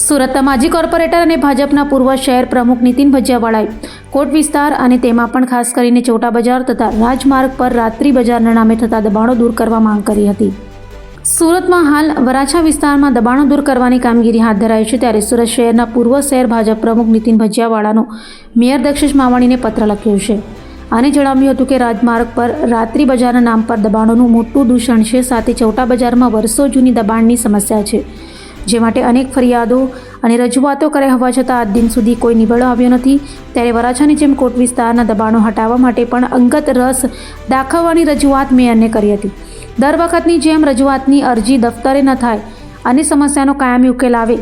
સુરતના માજી કોર્પોરેટર અને ભાજપના પૂર્વ શહેર પ્રમુખ નીતિન ભજીયાવાળાએ કોટ વિસ્તાર અને તેમાં પણ ખાસ કરીને ચોટા બજાર તથા રાજમાર્ગ પર રાત્રિ બજારના નામે થતા દબાણો દૂર કરવા માંગ કરી હતી. સુરતમાં હાલ વરાછા વિસ્તારમાં દબાણો દૂર કરવાની કામગીરી હાથ ધરાઈ છે ત્યારે સુરત શહેરના પૂર્વ શહેર ભાજપ પ્રમુખ નીતિન ભજીયાવાળાનો મેયર દક્ષેશ માવાણીને પત્ર લખ્યો છે. આને જણાવ્યું હતું કે રાજમાર્ગ પર રાત્રિ બજારના નામ પર દબાણોનું મોટું દૂષણ છે, સાથે ચૌટા બજારમાં વર્ષો જૂની દબાણની સમસ્યા છે. જે માટે અનેક ફરિયાદો અને રજૂઆતો કર્યા હોવા છતાં આજ દિન સુધી કોઈ નિબળો આવ્યો નથી. ત્યારે વરાછાની જેમ કોટ વિસ્તારના દબાણો હટાવવા માટે પણ અંગત રસ દાખવવાની રજૂઆત મેયરને કરી હતી. દર વખતની જેમ રજૂઆતની અરજી દફતરે ન થાય, અને સમસ્યાનો કાયમી ઉકેલ આવે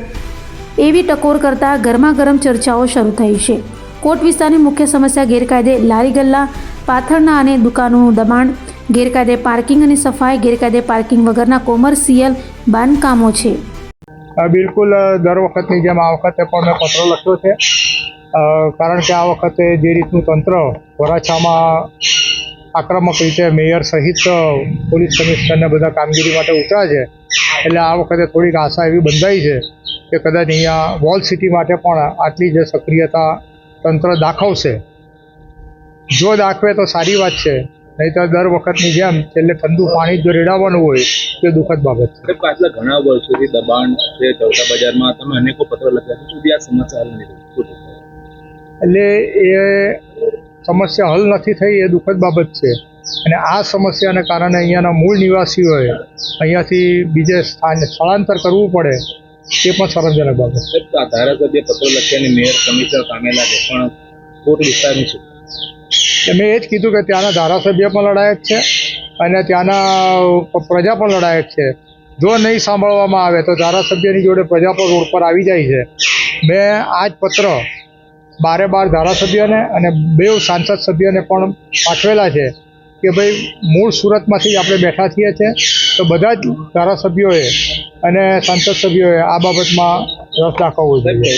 એવી ટકોર કરતાં ગરમા ગરમ ચર્ચાઓ શરૂ થઈ છે. કોટ વિસ્તારની મુખ્ય સમસ્યા ગેરકાયદે લારી ગલ્લા, પાથરના અને દુકાનોનું દબાણ, ગેરકાયદે પાર્કિંગ અને સફાઈ, ગેરકાયદે પાર્કિંગ વગરના કોમર્શિયલ બાંધકામો છે. બિલકુલ દર વખતની જેમ આ વખતે પણ મેં પત્ર લખ્યો છે. કારણ કે આ વખતે જે રીતનું તંત્ર વરાછામાં આક્રમક રીતે મેયર સહિત પોલીસ કમિશનરને બધા કામગીરી માટે ઉતર્યા છે, એટલે આ વખતે થોડીક આશા એવી બંધાઈ છે કે કદાચ અહીંયા વોલ સિટી માટે પણ આટલી જે સક્રિયતા તંત્ર દાખવશે. જો દાખવે તો સારી વાત છે. નહીં તો દર વખતની જેમ છેલ્લે ઠંડુ પાણી જો રેડાવવાનું હોય તે દુઃખદ બાબત છે. આટલા ઘણા વર્ષોથી દબાણ છે ચૌટા બજારમાં. તમે અનેકો પત્રો લખ્યા છે. સુધી આ સમસ્યા હલ? એટલે એ સમસ્યા હલ નથી થઈ એ દુઃખદ બાબત છે. અને આ સમસ્યાને કારણે અહીંયાના મૂળ નિવાસીઓએ અહીંયાથી બીજે સ્થાન સ્થળાંતર કરવું પડે તે પણ શરમજનક બાબત છે. ધારાસભ્ય પત્રો લખ્યા અને મેયર કમિશનર કામે છે પણ કોટ વિસ્તારની એટલે મેં એ જ કીધું કે ત્યાંના ધારાસભ્ય પણ લડાયક છે અને ત્યાંના પ્રજા પણ લડાયક છે. જો નહીં સાંભળવામાં આવે તો ધારાસભ્યની જોડે પ્રજા પણ રોડ પર આવી જાય છે. મેં આ જ પત્ર બારે બાર ધારાસભ્યને અને બે સાંસદ સભ્યને પણ પાઠવેલા છે કે ભાઈ મૂળ સુરતમાંથી જ આપણે બેઠા છીએ છે. તો બધા જ ધારાસભ્યોએ અને સાંસદ સભ્યોએ આ બાબતમાં રસ દાખવવો જોઈએ.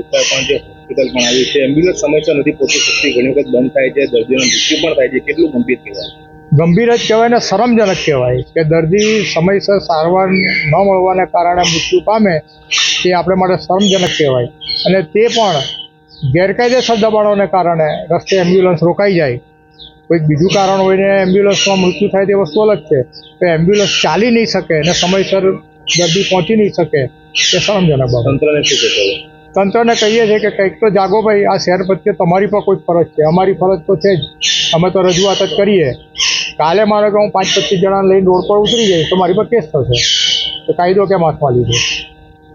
પણ છે. હોસ્પિટલ પણ આવી છે. એમ્બ્યુલન્સ સમયસર નથી પહોંચી શકતી. ઘણી વખત બંધ થાય છે દર્દીઓનો મૃત્યુ પણ થાય છે. કેટલું ગંભીર કહેવાય? ગંભીર જ કહેવાય ને શરમજનક કહેવાય કે દર્દી સમયસર સારવાર ન મળવાને કારણે મૃત્યુ પામે તે આપણે માટે શરમજનક કહેવાય. અને તે પણ ગેરકાયદેસર દબાણોને કારણે રસ્તે એમ્બ્યુલન્સ રોકાઈ જાય. કોઈક બીજું કારણ હોય ને એમ્બ્યુલન્સમાં મૃત્યુ થાય તે વસ્તુ અલગ છે. તો એમ્બ્યુલન્સ ચાલી નહીં શકે અને સમયસર દર્દી પહોંચી નહીં શકે તે શરમજનક બાબત. તંત્રને શું તંત્રને કહીએ છીએ કે કંઈક તો જાગો ભાઈ, આ શહેર પ્રત્યે તમારી પણ કોઈ ફરજ છે, અમારી ફરજ તો છે જ. અમે તો રજૂઆત જ કરીએ. કાલે મારે કે હું પાંચ પચીસ જણા લઈને રોડ પર ઉતરી જઈશ તો મારી પર કેસ થશે. તો કાયદો કેમ હાથમાં લીધો?